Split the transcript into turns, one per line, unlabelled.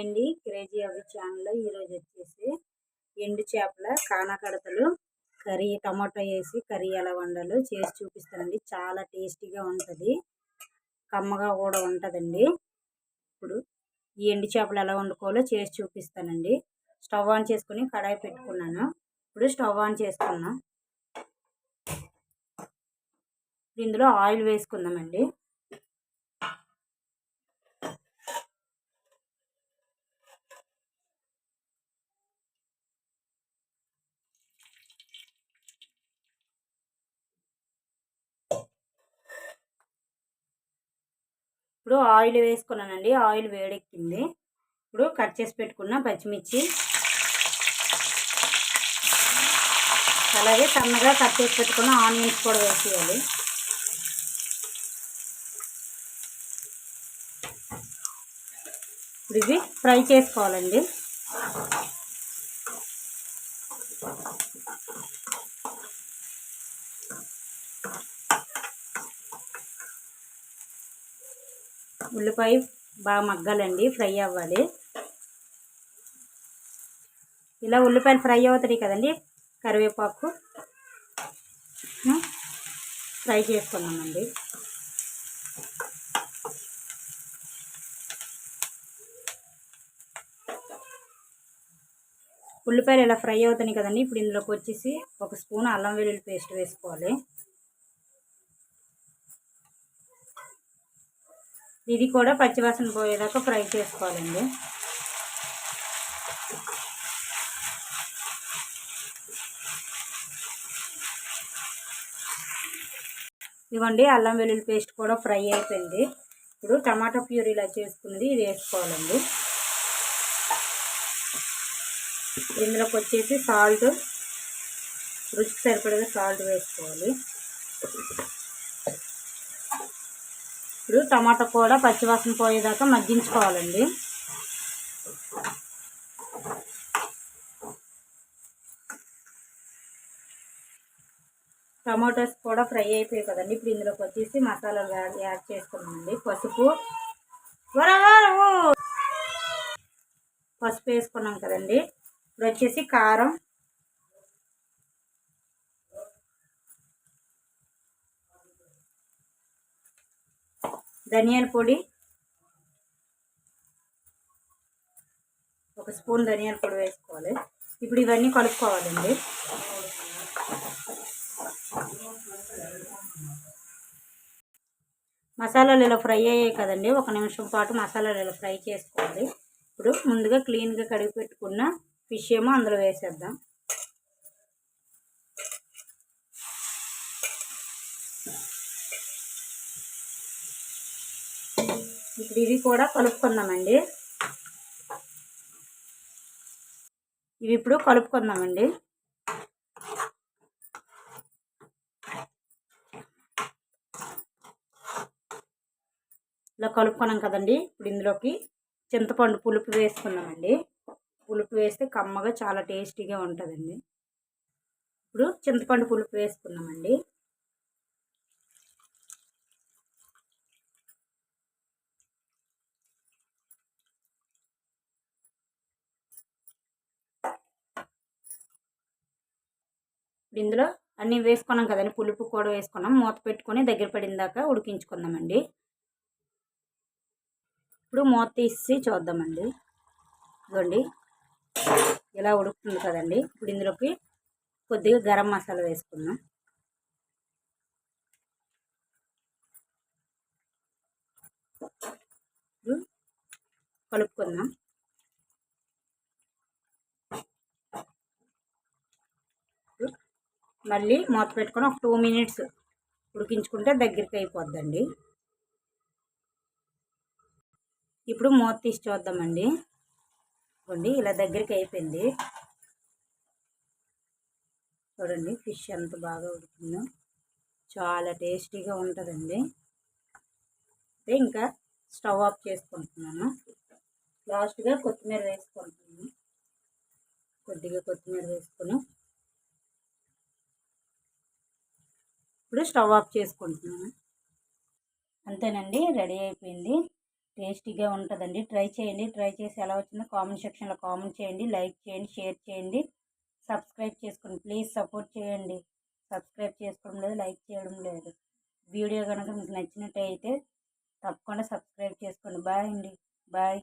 అండి. క్రేజీ అవి ఛానల్లో ఈరోజు వచ్చేసి ఎండు చేపల కానకడతలు కర్రీ టమాటో వేసి కర్రీ ఎలా వండాలో చేసి చూపిస్తానండి. చాలా టేస్టీగా ఉంటుంది. కమ్మగా కూడా ఉంటుందండి. ఇప్పుడు ఈ ఎండు చేపలు ఎలా వండుకోవాలో చేసి చూపిస్తానండి. స్టవ్ ఆన్ చేసుకుని కడాయి పెట్టుకున్నాను. ఇప్పుడు స్టవ్ ఆన్ చేసుకున్నాం. ఇందులో ఆయిల్ వేసుకుందామండి. ఇప్పుడు ఆయిల్ వేసుకున్నానండి. ఆయిల్ వేడెక్కింది. ఇప్పుడు కట్ చేసి పెట్టుకున్న పచ్చిమిర్చి. అలాగే సన్నగా కట్ చేసి పెట్టుకున్న ఆనియన్స్ కూడా వేసేయాలి. ఇప్పుడు ఇవి ఫ్రై చేసుకోవాలండి. ఉల్లిపాయ బాగా మగ్గాలండి ఫ్రై అవ్వాలి. ఇలా ఉల్లిపాయలు ఫ్రై అవుతాయి కదండి కరివేపాకు. ఫ్రై చేసుకున్నామండి. ఉల్లిపాయలు ఇలా ఫ్రై అవుతాయి కదండి ఇప్పుడు ఇందులోకి వచ్చేసి ఒక స్పూన్ అల్లం వెల్లుల్లి పేస్ట్ వేసుకోవాలి. ఇది కూడా పచ్చివాసన పోయేదాకా ఫ్రై చేసుకోవాలండి. ఇవ్వండి అల్లం వెల్లుల్లి పేస్ట్ కూడా ఫ్రై అయిపోయింది. ఇప్పుడు టమాటా ప్యూరీ ఇలా చేసుకున్నది ఇది వేసుకోవాలండి. ఇందులోకి వచ్చేసి సాల్ట్ రుచికి సరిపడగా సాల్ట్ వేసుకోవాలి. ఇప్పుడు టమాటా కూడా పచ్చివాసన పోయేదాకా మగ్గించుకోవాలండి. టమాటోస్ కూడా ఫ్రై అయిపోయాయి కదండి. ఇప్పుడు ఇందులోకి వచ్చేసి మసాలాలు యాడ్ చేసుకున్నామండి. పసుపు. పసుపు వేసుకున్నాం కదండి. ఇప్పుడు వచ్చేసి కారం ధనియాల పొడి ఒక స్పూన్ ధనియాల పొడి వేసుకోవాలి. ఇప్పుడు ఇవన్నీ కలుపుకోవాలండి. మసాలాలు ఇలా ఫ్రై అయ్యాయి కదండి ఒక నిమిషం పాటు మసాలాలు ఇలా ఫ్రై చేసుకోవాలి. ఇప్పుడు ముందుగా క్లీన్గా కడిగి పెట్టుకున్న ఫిష్ ఏమో అందులో వేసేద్దాం. ఇప్పుడు ఇవి కూడా కలుపుకుందామండి. ఇవి ఇప్పుడు కలుపుకుందామండి. ఇలా కలుపుకున్నాం కదండి. ఇప్పుడు ఇందులోకి చింతపండు పులుపు వేసుకున్నామండి పులుపు వేస్తే కమ్మగా చాలా టేస్టీగా ఉంటుందండి. ఇప్పుడు చింతపండు పులుపు వేసుకున్నామండి ఇందులో అన్నీ వేసుకున్నాం కదండి. పులుపు కూడా వేసుకున్నాం. మూత పెట్టుకొని దగ్గర పడిందాక ఉడికించుకుందామండి. ఇప్పుడు మూత తీసి చూద్దామండి. ఇదిగోండి. ఇలా ఉడుకుతుంది కదండి. ఇప్పుడు ఇందులోకి కొద్దిగా గరం మసాలా వేసుకుందాం. కలుపుకుందాం. మళ్ళీ మూత పెట్టుకొని ఒక టూ మినిట్స్ ఉడికించుకుంటే దగ్గరికి అయిపోద్దండి. ఇప్పుడు మూత తీసి చూద్దామండి చూడండి ఇలా దగ్గరికి అయిపోయింది. చూడండి ఫిష్ ఎంత బాగా ఉడికిందో. చాలా టేస్టీగా ఉంటుందండి. అయితే ఇంకా స్టవ్ ఆఫ్ చేసుకుంటున్నాను. లాస్ట్గా కొత్తిమీర వేసుకుంటున్నాను. కొద్దిగా కొత్తిమీర వేసుకొని స్టవ్ ఆఫ్ చేసుకుంటున్నాను. అంతేనండి రెడీ అయిపోయింది. టేస్టీగా ఉంటుందండి. ట్రై చేయండి. ట్రై చేసి ఎలా వచ్చిందో కామెంట్ సెక్షన్లో కామెంట్ చేయండి. లైక్ చేయండి షేర్ చేయండి. సబ్స్క్రైబ్ చేసుకోండి ప్లీజ్ సపోర్ట్ చేయండి. సబ్స్క్రైబ్ చేసుకోవడం లేదు లైక్ చేయడం లేదు. వీడియో కనుక మీకు నచ్చినట్టయితే తప్పకుండా సబ్స్క్రైబ్ చేసుకోండి. బాయ్ అండి. బాయ్.